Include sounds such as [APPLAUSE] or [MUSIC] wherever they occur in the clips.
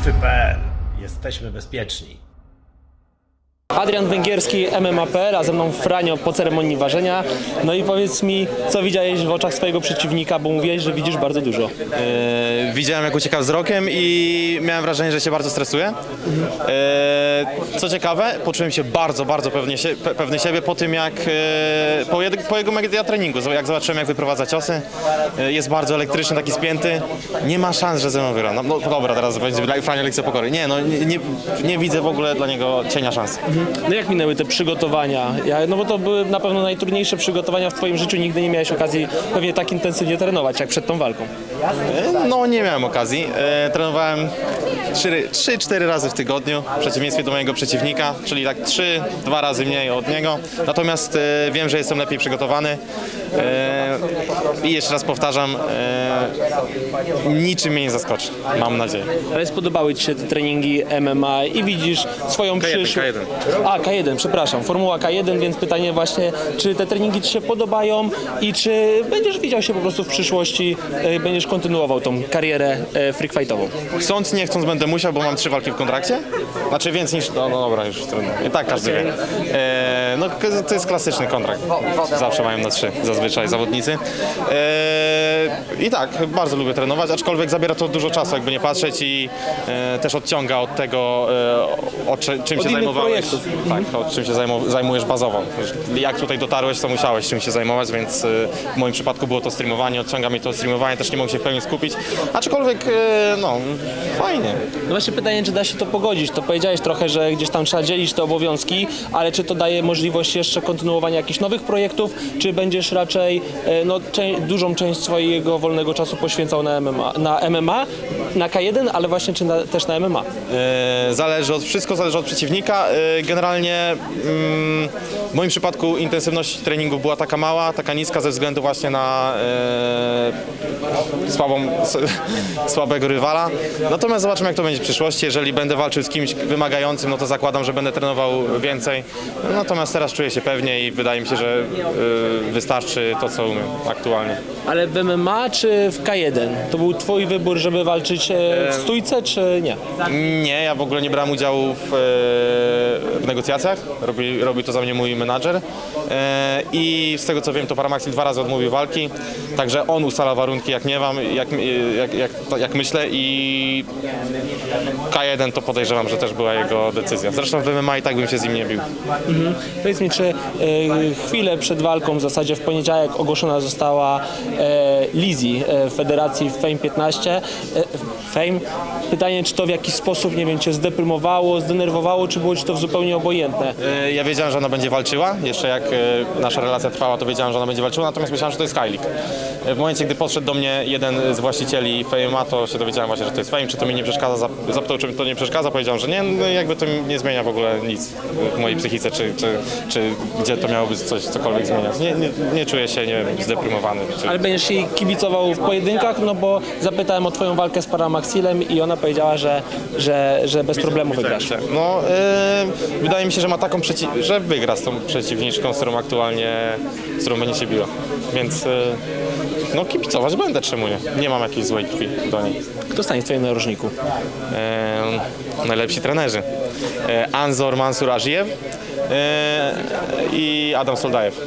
Strefy.pl. Jesteśmy bezpieczni. Adrian Węgierski, MMA.pl, a ze mną Franio po ceremonii ważenia. No i powiedz mi, co widziałeś w oczach swojego przeciwnika, bo mówiłeś, że widzisz bardzo dużo. E, Widziałem jak ucieka wzrokiem i miałem wrażenie, że się bardzo stresuje. E, Co ciekawe, poczułem się bardzo, bardzo pewnie pe- pewny siebie po tym jak e, po, jed, po jego media treningu, jak zobaczyłem jak wyprowadza ciosy. E, Jest bardzo elektryczny, taki spięty. Nie ma szans, że ze mną wygra. No, no dobra, teraz będzie dla Frania lekcja pokory. Nie, no nie, nie, nie widzę w ogóle dla niego cienia szans. No jak minęły te przygotowania? Ja, no bo to były na pewno najtrudniejsze przygotowania w twoim życiu. Nigdy nie miałeś okazji pewnie tak intensywnie trenować, jak przed tą walką. No nie miałem okazji. E, trenowałem 3-4 razy w tygodniu, w przeciwieństwie do mojego przeciwnika, czyli tak 3, 2 razy mniej od niego. Natomiast e, wiem, że jestem lepiej przygotowany. E, I jeszcze raz powtarzam, e, niczym mnie nie zaskoczy, mam nadzieję. Ale spodobały ci się te treningi MMA i widzisz swoją K1, przyszłość. K1. A, K1, przepraszam, Formuła K1, więc pytanie właśnie, czy te treningi ci się podobają i czy będziesz widział się po prostu w przyszłości, e, będziesz kontynuował tą karierę e, freak fightową? Chcąc, nie chcąc będę musiał, bo mam trzy walki w kontrakcie. Znaczy więcej niż, no, no dobra, już trudno. I tak każdy wie. E, no to jest klasyczny kontrakt. Zawsze mają na trzy, zazwyczaj zawodnicy. E, I tak, bardzo lubię trenować, aczkolwiek zabiera to dużo czasu, jakby nie patrzeć i e, też odciąga od tego, e, o czy, czym Od się innych zajmowałeś. projektów. Tak, o czym się zajmu, zajmujesz bazowo. Jak tutaj dotarłeś, to musiałeś czym się zajmować, więc e, w moim przypadku było to streamowanie, odciąga mnie to streamowanie, też nie mogę się w pełni skupić. Aczkolwiek, e, no, fajnie. No właśnie pytanie, czy da się to pogodzić? To powiedziałeś trochę, że gdzieś tam trzeba dzielić te obowiązki, ale czy to daje możliwość jeszcze kontynuowania jakichś nowych projektów, czy będziesz raczej e, no, czę- dużą część swojego wolnego czasu poświęcał na MMA, na, MMA, na K1, ale właśnie czy na, też na MMA? E, Zależy od, wszystko zależy od przeciwnika. E, Generalnie mm, w moim przypadku intensywność treningów była taka mała, taka niska ze względu właśnie na e, słabą, [LAUGHS] słabego rywala. Natomiast zobaczymy jak to będzie w przyszłości. Jeżeli będę walczył z kimś wymagającym, no to zakładam, że będę trenował więcej. Natomiast teraz czuję się pewnie i wydaje mi się, że wystarczy to co umiem aktualnie. Ale w MMA czy w K1? To był twój wybór, żeby walczyć e, w stójce, czy nie? Nie, ja w ogóle nie brałem udziału w, e, w negocjacjach. Robi, to za mnie mój menadżer. E, I z tego co wiem, to Paramaxil dwa razy odmówił walki. Także on ustala warunki, jak nie wam, jak, jak, jak, jak myślę. I K1 to podejrzewam, że też była jego decyzja. Zresztą w MMA i tak bym się z nim nie bił. Powiedz mi, czy e, chwilę przed walką, w zasadzie w poniedziałek ogłoszona została e, Lizzie e, w Federacji Fame 15. E, Fame. Pytanie, czy to w jakiś sposób, nie wiem, cię zdeprymowało, zdenerwowało, czy było ci to zupełnie obojętne? E, Ja wiedziałem, że ona będzie walczyła. Jeszcze jak e, nasza relacja trwała, to wiedziałem, że ona będzie walczyła, natomiast myślałem, że to jest. E, W momencie, gdy podszedł do mnie jeden z właścicieli Fame'a, to się dowiedziałem właśnie, że to jest Fame. Czy to mi nie przeszkadza? Zap- Zapytał, czy mi to nie przeszkadza. Powiedziałem, że nie, no jakby to nie zmienia w ogóle nic w mojej psychice, czy, czy, czy gdzie to miałoby coś, cokolwiek zmieniać. Nie, nie, nie czuję się, nie wiem, zdeprymowany. Czy... Ale będziesz jej kibicował w pojedynkach, no bo zapytałem o twoją walkę z Paramaxilem i ona powiedziała, że, że, że bez problemu wygrasz. No, e, wydaje mi się, że ma taką przeci- że wygra z tą przeciwniczką, z którą aktualnie, z którą będzie się biła. Więc e, no kibicować będę, czemu nie? Nie mam jakiejś złej krwi do niej. Kto stanie w twoim narożniku? E, najlepsi trenerzy. E, Anzor Mansur Ażijew e, i Adam Soldajew.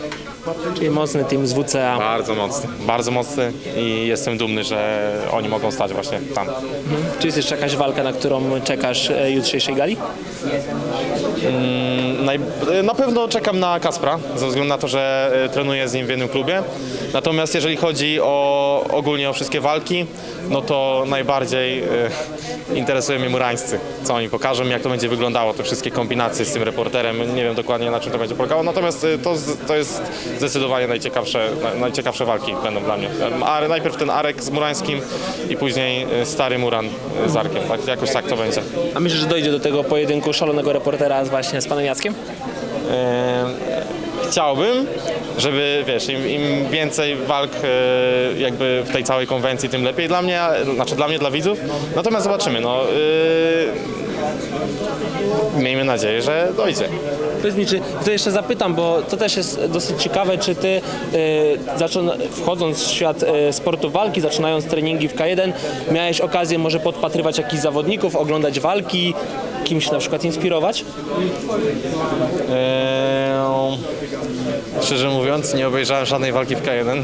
Czyli mocny team z WCA. Bardzo mocny, bardzo mocny i jestem dumny, że oni mogą stać właśnie tam. Czy jest jeszcze jakaś walka, na którą czekasz e, jutrzejszej gali? Naj... Na pewno czekam na Kaspra, ze względu na to, że e, trenuję z nim w jednym klubie. Natomiast jeżeli chodzi o ogólnie o wszystkie walki, no to najbardziej e, interesują mnie murańscy. Co oni pokażą, jak to będzie wyglądało, te wszystkie kombinacje z tym reporterem. Nie wiem dokładnie na czym to będzie polegało, natomiast e, to, z- to jest zdecydowanie najciekawsze, na- najciekawsze walki będą dla mnie. A najpierw ten Arek z Murańskim i później e, stary Muran e, z Arkiem. Tak, jakoś tak to będzie. A myślisz, że dojdzie do tego pojedynku szalonego reportera z właśnie z panem Jackiem? Chciałbym, żeby wiesz, im, im więcej walk e, jakby w tej całej konwencji, tym lepiej dla mnie, znaczy dla mnie, dla widzów. Natomiast zobaczymy, no. e, Miejmy nadzieję, że dojdzie. Powiedz mi, czy to jeszcze zapytam, bo to też jest dosyć ciekawe, czy ty y, wchodząc w świat y, sportu walki, zaczynając treningi w K1, miałeś okazję może podpatrywać jakichś zawodników, oglądać walki, kimś na przykład inspirować? Eee, szczerze mówiąc, nie obejrzałem żadnej walki w K1.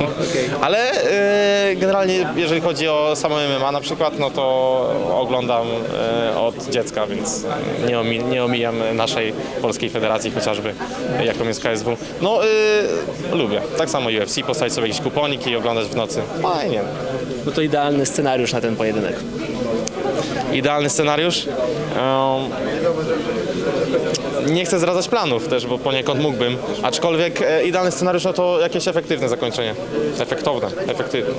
[LAUGHS] Ale e, generalnie, jeżeli chodzi o samo MMA na przykład, no to oglądam e, od dziecka, więc nie, omi, nie omijam naszej polskiej federacji chociażby, jaką jest KSW. No, e, lubię. Tak samo UFC, postawić sobie jakiś kuponik i oglądać w nocy. Fajnie. No to idealny scenariusz na ten pojedynek. Idealny scenariusz? Nie chcę zdradzać planów też, bo poniekąd mógłbym. Aczkolwiek e, idealny scenariusz no to jakieś efektywne zakończenie. Efektowne, efektywne.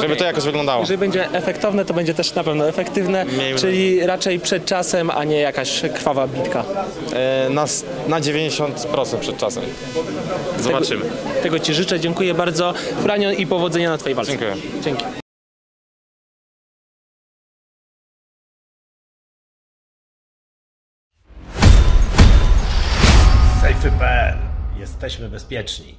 Żeby to jakoś wyglądało. Jeżeli będzie efektowne, to będzie też na pewno efektywne, Miejmy- czyli raczej przed czasem, a nie jakaś krwawa bitka. E, na, na 90% przed czasem. Zobaczymy. Tego Ci życzę, dziękuję bardzo. Franion i powodzenia na Twojej walce. Dziękuję. Dzięki. Jesteśmy bezpieczni.